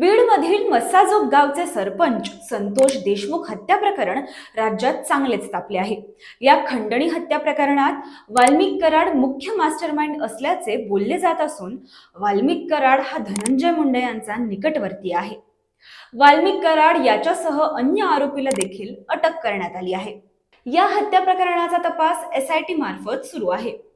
बीडमधील मस्साजोग गावचे सरपंच संतोष देशमुख हत्या प्रकरण राज्यात चांगलेच तापले आहे. या खंडणी हत्या प्रकरणात वाल्मिक कराड मुख्य मास्टरमाइंड असल्याचे बोलले जात असून वाल्मिक कराड हा धनंजय मुंडे यांचा निकटवर्ती आहे. वाल्मिक कराड याच्यासह अन्य आरोपीला देखील अटक करण्यात आली आहे. या हत्या प्रकरणाचा तपास एस आय मार्फत सुरू आहे.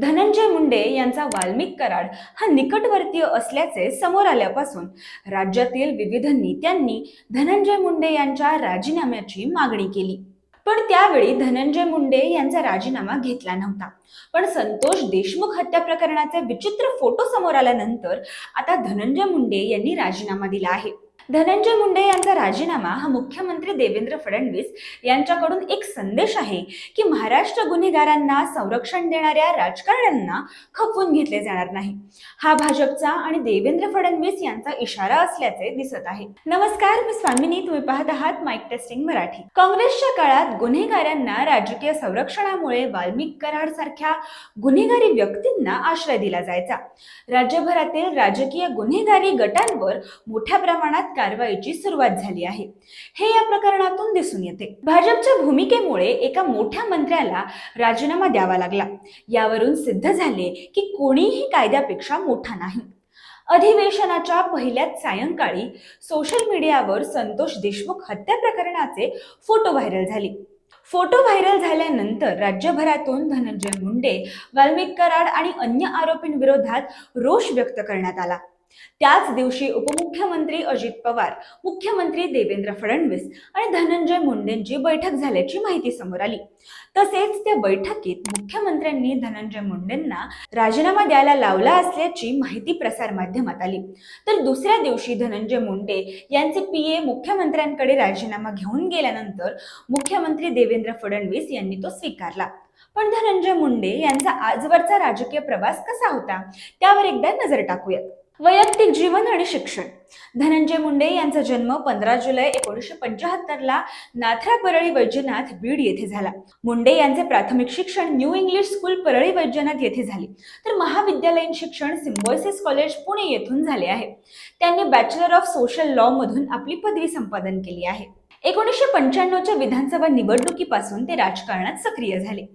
धनंजय मुंडे यांचा वाल्मिक कराड हा निकटवर्तीय असल्याचे समोर आल्यापासून राज्यातील विविध नेत्यांनी धनंजय मुंडे यांच्या राजीनाम्याची मागणी केली. पण त्यावेळी धनंजय मुंडे यांचा राजीनामा घेतला नव्हता. पण संतोष देशमुख हत्या प्रकरणाचे विचित्र फोटो समोर आल्यानंतर आता धनंजय मुंडे यांनी राजीनामा दिला आहे. धनंजय मुंडे यांचा राजीनामा हा मुख्यमंत्री देवेंद्र फडणवीस यांच्याकडून एक संदेश आहे की महाराष्ट्र गुन्हेगारांना संरक्षण देणाऱ्या राजकारण्यांना खपवून घेतले जाणार नाही. हा भाजपचा आणि देवेंद्र फडणवीस यांचा इशारा असल्याचे दिसत आहे. नमस्कार मी स्वामिनी. तुम्ही पाहत आहात माईक टेस्टिंग मराठी. काँग्रेसच्या काळात गुन्हेगारांना राजकीय संरक्षणामुळे वाल्मिक कराड सारख्या गुन्हेगारी व्यक्तींना आश्रय दिला जायचा. राज्यभरातील राजकीय गुन्हेगारी गटांवर मोठ्या प्रमाणात कारवाईची सुरुवात झाली आहे. हे या प्रकरणातून दिसून येते. भाजपच्या भूमिकेमुळे एका मोठ्या मंत्र्याला राजीनामा द्यावा लागला. यावरून सिद्ध झाले की कोणीही कायद्यापेक्षा मोठा नाही. अधिवेशनाच्या पहिल्याच सायंकाळी सोशल मीडियावर संतोष देशमुख हत्या प्रकरणाचे फोटो व्हायरल झाले. फोटो व्हायरल झाल्यानंतर राज्यभरातून धनंजय मुंडे वाल्मिक कराड आणि अन्य आरोपींविरोधात रोष व्यक्त करण्यात आला. त्याच दिवशी उपमुख्यमंत्री अजित पवार मुख्यमंत्री देवेंद्र फडणवीस आणि धनंजय मुंडेंची बैठक झाल्याची माहिती समोर आली. तसेच त्या बैठकीत मुख्यमंत्र्यांनी धनंजय मुंडेंना राजीनामा द्यायला लावला असल्याची माहिती प्रसार माध्यमात आली. तर दुसऱ्या दिवशी धनंजय मुंडे यांचे पीए मुख्यमंत्र्यांकडे राजीनामा घेऊन गेल्यानंतर मुख्यमंत्री देवेंद्र फडणवीस यांनी तो स्वीकारला. पण धनंजय मुंडे यांचा आजवरचा राजकीय प्रवास कसा होता? त्यावर एकदा नजर टाकूयात. वैयक्तिक जीवन आणि शिक्षण. धनंजय मुंडे यांचा जन्म पंधरा जुलै एकोणीसशे पंचाहत्तरला नाथरा परळी वैद्यनाथ बीड येथे झाला. मुंडे यांचे प्राथमिक शिक्षण new English school Parli Vaidyanath येथे झाले. तर महाविद्यालयीन शिक्षण सिम्बॉयसिस कॉलेज पुणे येथून झाले आहे. त्यांनी बॅचलर ऑफ सोशल लॉ मधून आपली पदवी संपादन केली आहे. एकोणीसशे पंच्याण्णवच्या विधानसभा निवडणुकीपासून ते राजकारणात सक्रिय झाले.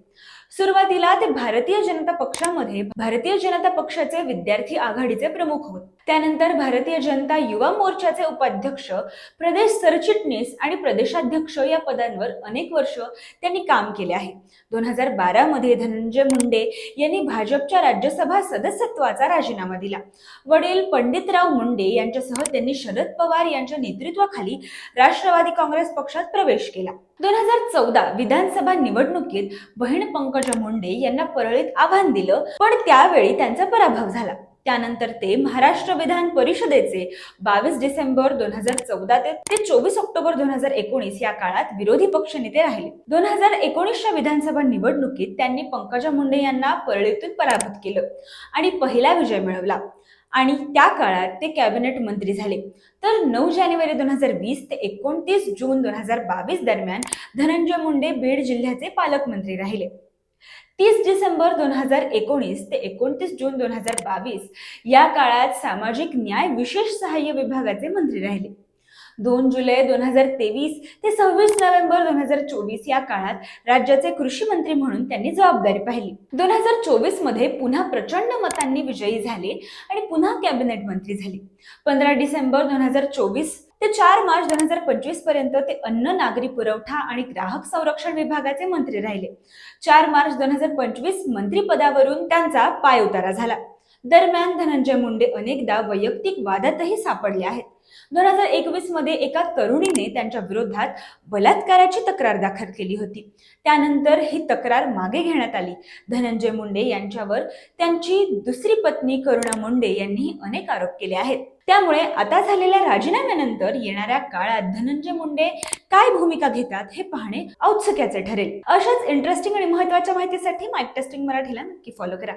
सुरुवातीला ते भारतीय जनता पक्षामध्ये भारतीय जनता पक्षाचे विद्यार्थी आघाडीचे प्रमुख होते. त्यानंतर भारतीय जनता युवा मोर्चाचे उपाध्यक्ष प्रदेश सरचिटणीस आणि प्रदेशाध्यक्ष या पदांवर अनेक वर्ष त्यांनी काम केले आहे. दोन हजार बारामध्ये धनंजय मुंडे यांनी भाजपच्या राज्यसभा सदस्यत्वाचा राजीनामा दिला. वडील पंडितराव मुंडे यांच्यासह त्यांनी शरद पवार यांच्या नेतृत्वाखाली राष्ट्रवादी काँग्रेस पक्षात प्रवेश केला. दोन हजार चौदा विधानसभा निवडणुकीत बहीण पंकज मुंडे यांना परळीत आव्हान दिलं पण त्यावेळी त्यांचा पराभव झाला. त्यानंतर ते महाराष्ट्र विधान परिषदेचे बावीस डिसेंबर दोन हजार चौदा ते चोवीस ऑक्टोबर दोन हजार एकोणीस या काळात विरोधी पक्षनेते राहिले. दोन हजार एकोणीसच्या विधानसभा निवडणुकीत त्यांनी पंकजा मुंडे यांना परळीतून पराभूत केलं आणि पहिला विजय मिळवला. आणि त्या काळात ते कॅबिनेट मंत्री झाले. तर नऊ जानेवारी दोन हजार वीस ते एकोणतीस जून दोन हजार बावीस दरम्यान धनंजय मुंडे बीड जिल्ह्याचे पालकमंत्री राहिले. तीस डिसेंबर दोन हजार एकोणीस ते एकोणतीस जून दोन हजार बावीस या काळात सामाजिक न्याय विशेष सहाय्य विभागाचे मंत्री राहिले. दोन जुलै दोन हजार तेवीस ते सव्वीस नोव्हेंबर दोन हजार चोवीस या काळात राज्याचे कृषी मंत्री म्हणून त्यांनी जबाबदारी पाहिली. दोन हजार चोवीसमध्ये पुन्हा प्रचंड मतांनी विजयी झाले आणि पुन्हा कॅबिनेट मंत्री झाले. पंधरा डिसेंबर दोन हजार चोवीस ते चार मार्च दोन हजार पंचवीसपर्यंत ते अन्न नागरी पुरवठा आणि ग्राहक संरक्षण विभागाचे मंत्री राहिले. चार मार्च दोन हजार पंचवीस मंत्रीपदावरून त्यांचा पायउतारा झाला. दरम्यान धनंजय मुंडे अनेकदा वैयक्तिक वादातही सापडले आहेत. दोन हजार एकवीसमध्ये एका तरुणीने त्यांच्या विरोधात बलात्काराची तक्रार दाखल केली होती. त्यानंतर ही तक्रार मागे घेण्यात आली. धनंजय मुंडे यांच्यावर त्यांची दुसरी पत्नी करुणा मुंडे यांनी अनेक आरोप केले आहेत. त्यामुळे आता झालेल्या राजीनाम्यानंतर येणाऱ्या काळात धनंजय मुंडे काय भूमिका घेतात हे पाहणे औत्सुक्याचे ठरेल. अशाच इंटरेस्टिंग आणि महत्त्वाच्या माहितीसाठी माईक टेस्टिंग मराठीला नक्की फॉलो करा.